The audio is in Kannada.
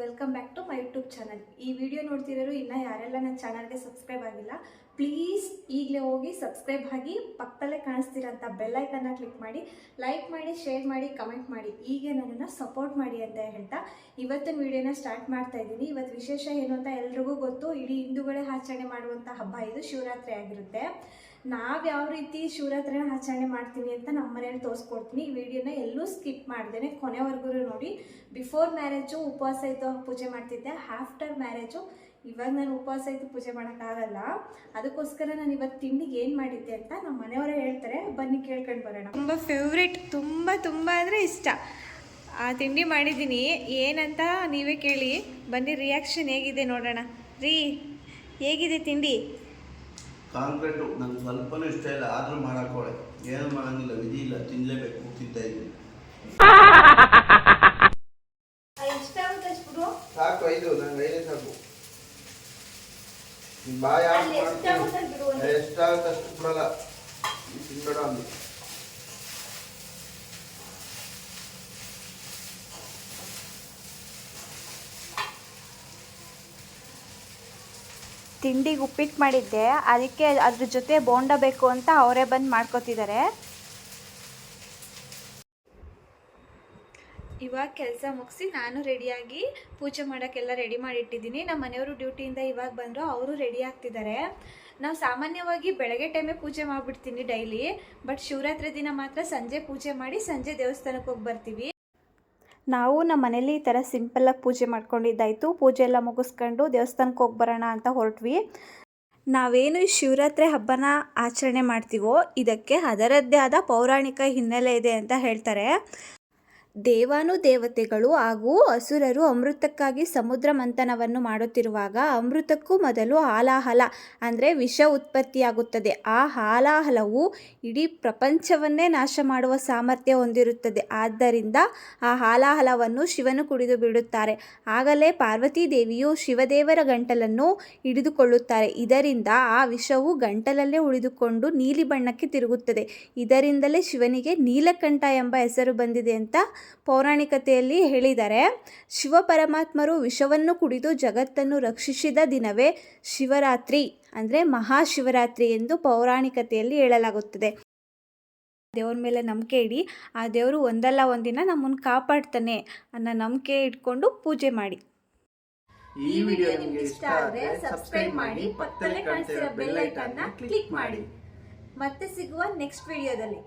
YouTube channel. ಈ ವಿಡಿಯೋ ನೋಡ್ತಿರೋರು ಇನ್ನೂ ಯಾರೆಲ್ಲ ನನ್ನ ಚಾನಲ್ಗೆ ಸಬ್ಸ್ಕ್ರೈಬ್ ಆಗಿಲ್ಲ, ಪ್ಲೀಸ್ ಈಗಲೇ ಹೋಗಿ ಸಬ್ಸ್ಕ್ರೈಬ್ ಆಗಿ ಪಕ್ಕದಲ್ಲೇ ಕಾಣಿಸ್ತಿರೋಂಥ ಬೆಲ್ಲೈಕನ್ನ ಕ್ಲಿಕ್ ಮಾಡಿ, ಲೈಕ್ ಮಾಡಿ, ಶೇರ್ ಮಾಡಿ, ಕಮೆಂಟ್ ಮಾಡಿ. ಹೀಗೆ ನನ್ನನ್ನು ಸಪೋರ್ಟ್ ಮಾಡಿ ಅಂತ ಹೇಳ್ತಾ ಇವತ್ತಿನ ವಿಡಿಯೋನ ಸ್ಟಾರ್ಟ್ ಮಾಡ್ತಾ ಇದ್ದೀನಿ. ಇವತ್ತು ವಿಶೇಷ ಏನು ಅಂತ ಎಲ್ರಿಗೂ ಗೊತ್ತು. ಇಡೀ ಹಿಂದೂಗಳೇ ಆಚರಣೆ ಮಾಡುವಂಥ ಹಬ್ಬ ಇದು. ಶಿವರಾತ್ರಿ ಆಗಿರುತ್ತೆ. ನಾವು ಯಾವ ರೀತಿ ಶಿವರಾತ್ರಿನ ಆಚರಣೆ ಮಾಡ್ತೀವಿ ಅಂತ ನಮ್ಮ ಮನೇಲಿ ತೋರಿಸ್ಕೊಡ್ತೀನಿ. ಈ ವಿಡಿಯೋನ ಎಲ್ಲೂ ಸ್ಕಿಪ್ ಮಾಡ್ದೇನೆ. ಕೊನೆವರೆಗೂ ನೋಡಿ. ಬಿಫೋರ್ ಮ್ಯಾರೇಜು ಉಪವಾಸ ಇದ್ದು ಪೂಜೆ ಮಾಡ್ತಿದ್ದೆ. ಆಫ್ಟರ್ ಮ್ಯಾರೇಜು ಇವಾಗ ನಾನು ಉಪವಾಸ ಇದ್ದು ಪೂಜೆ ಮಾಡೋಕ್ಕಾಗಲ್ಲ. ಅದಕ್ಕೋಸ್ಕರ ನಾನು ಇವತ್ತು ತಿಂಡಿಗೆ ಏನು ಮಾಡಿದ್ದೆ ಅಂತ ನಮ್ಮ ಮನೆಯವರೇ ಹೇಳ್ತಾರೆ. ಬನ್ನಿ ಕೇಳ್ಕೊಂಡು ಬರೋಣ. ತುಂಬ ಫೇವ್ರೇಟ್ ತುಂಬ ತುಂಬ ಅಂದರೆ ಇಷ್ಟ. ಆ ತಿಂಡಿ ಮಾಡಿದ್ದೀನಿ. ಏನಂತ ನೀವೇ ಕೇಳಿ. ಬನ್ನಿ ರಿಯಾಕ್ಷನ್ ಹೇಗಿದೆ ನೋಡೋಣ. ರೀ, ಹೇಗಿದೆ ತಿಂಡಿ? ಕಾಂಕ್ರೀಟು ನಂಗೆ ಸ್ವಲ್ಪನೂ ಇಷ್ಟ ಇಲ್ಲ ಆದರೂ ಮಾಡಾಕೋಳೆ ಏನು ಮಾಡಂಗಿಲ್ಲ ವಿಧಿ ಇಲ್ಲ ತಿನ್ನಲೇಬೇಕು ತಿಂತಾ ಇದ್ದೀನಿ. ಸಾಕು ಐದು ನಂಗೆ ಐದೇ ಸಾಕು. ಬಾಯ್ ಎಷ್ಟಾಗುತ್ತೆ ಅಷ್ಟು ಬಿಡಲ್ಲ ತಿನ್ಬೇಡ ಅಂದು ತಿಂಡಿಗೆ ಉಪ್ಪಿಟ್ಟು ಮಾಡಿದ್ದೆ. ಅದಕ್ಕೆ ಅದ್ರ ಜೊತೆ ಬೋಂಡ ಬೇಕು ಅಂತ ಅವರೇ ಬಂದು ಮಾಡ್ಕೋತಿದ್ದಾರೆ ಇವಾಗ ಕೆಲಸ ಮುಗಿಸಿ ನಾನು ರೆಡಿಯಾಗಿ ಪೂಜೆ ಮಾಡೋಕ್ಕೆಲ್ಲ ರೆಡಿ ಮಾಡಿಟ್ಟಿದ್ದೀನಿ. ನಮ್ಮ ಮನೆಯವರು ಡ್ಯೂಟಿಯಿಂದ ಇವಾಗ ಬಂದರು, ಅವರು ರೆಡಿ ಆಗ್ತಿದ್ದಾರೆ ನಾವು ಸಾಮಾನ್ಯವಾಗಿ ಬೆಳಗ್ಗೆ ಟೈಮೇ ಪೂಜೆ ಮಾಡಿಬಿಡ್ತೀನಿ ಡೈಲಿ, ಬಟ್ ಶಿವರಾತ್ರಿ ದಿನ ಮಾತ್ರ ಸಂಜೆ ಪೂಜೆ ಮಾಡಿ ಸಂಜೆ ದೇವಸ್ಥಾನಕ್ಕೆ ಹೋಗಿ ಬರ್ತೀವಿ. ನಾವು ನಮ್ಮ ಮನೇಲಿ ಈ ಥರ ಸಿಂಪಲ್ಲಾಗಿ ಪೂಜೆ ಮಾಡ್ಕೊಂಡಿದ್ದಾಯಿತು. ಪೂಜೆ ಎಲ್ಲ ಮುಗಿಸ್ಕೊಂಡು ದೇವಸ್ಥಾನಕ್ಕೆ ಹೋಗಿ ಬರೋಣ ಅಂತ ಹೊರಟ್ವಿ. ನಾವೇನು ಈ ಶಿವರಾತ್ರಿ ಹಬ್ಬನ ಆಚರಣೆ ಮಾಡ್ತೀವೋ ಇದಕ್ಕೆ ಅದರದ್ದೇ ಆದ ಪೌರಾಣಿಕ ಹಿನ್ನೆಲೆ ಇದೆ ಅಂತ ಹೇಳ್ತಾರೆ. ದೇವಾನು ದೇವತೆಗಳು ಹಾಗೂ ಅಸುರರು ಅಮೃತಕ್ಕಾಗಿ ಸಮುದ್ರ ಮಂಥನವನ್ನು ಮಾಡುತ್ತಿರುವಾಗ ಅಮೃತಕ್ಕೂ ಮೊದಲು ಹಾಲಾಹಲ, ಅಂದರೆ ವಿಷ ಉತ್ಪತ್ತಿಯಾಗುತ್ತದೆ. ಆ ಹಾಲಾಹಲವು ಇಡೀ ಪ್ರಪಂಚವನ್ನೇ ನಾಶ ಮಾಡುವ ಸಾಮರ್ಥ್ಯ ಹೊಂದಿರುತ್ತದೆ. ಆದ್ದರಿಂದ ಆ ಹಾಲಾಹಲವನ್ನು ಶಿವನು ಕುಡಿದು ಬಿಡುತ್ತಾರೆ. ಆಗಲೇ ಪಾರ್ವತೀ ದೇವಿಯು ಶಿವದೇವರ ಗಂಟಲನ್ನು ಹಿಡಿದುಕೊಳ್ಳುತ್ತಾರೆ. ಇದರಿಂದ ಆ ವಿಷವು ಗಂಟಲಲ್ಲೇ ಉಳಿದುಕೊಂಡು ನೀಲಿ ಬಣ್ಣಕ್ಕೆ ತಿರುಗುತ್ತದೆ. ಇದರಿಂದಲೇ ಶಿವನಿಗೆ ನೀಲಕಂಠ ಎಂಬ ಹೆಸರು ಬಂದಿದೆ ಅಂತ ಪೌರಾಣಿಕತೆಯಲ್ಲಿ ಹೇಳಿದ್ದಾರೆ ಶಿವ ಪರಮಾತ್ಮರು ವಿಷವನ್ನು ಕುಡಿದು ಜಗತ್ತನ್ನು ರಕ್ಷಿಸಿದ ದಿನವೇ ಶಿವರಾತ್ರಿ, ಅಂದರೆ ಮಹಾಶಿವರಾತ್ರಿ ಎಂದು ಪೌರಾಣಿಕತೆಯಲ್ಲಿ ಹೇಳಲಾಗುತ್ತದೆ. ದೇವ್ರ ಮೇಲೆ ನಂಬಿಕೆ ಇಡಿ, ಆ ದೇವರು ಒಂದಲ್ಲ ಒಂದಿನ ನಮ್ಮನ್ನು ಕಾಪಾಡ್ತಾನೆ ಅನ್ನೋ ನಂಬಿಕೆ ಇಟ್ಕೊಂಡು ಪೂಜೆ ಮಾಡಿ. ಈ ವಿಡಿಯೋ ನಿಮಗೆ ಇಷ್ಟ ಆದರೆ ಸಬ್ಸ್ಕ್ರೈಬ್ ಮಾಡಿ, ಪಕ್ಕದಲ್ಲೇ ಕಾಣಿಸಿರೋ ಬೆಲ್ ಐಕಾನ್ನ ಕ್ಲಿಕ್ ಮಾಡಿ. ಮತ್ತೆ ಸಿಗುವ ನೆಕ್ಸ್ಟ್ ವಿಡಿಯೋದಲ್ಲಿ.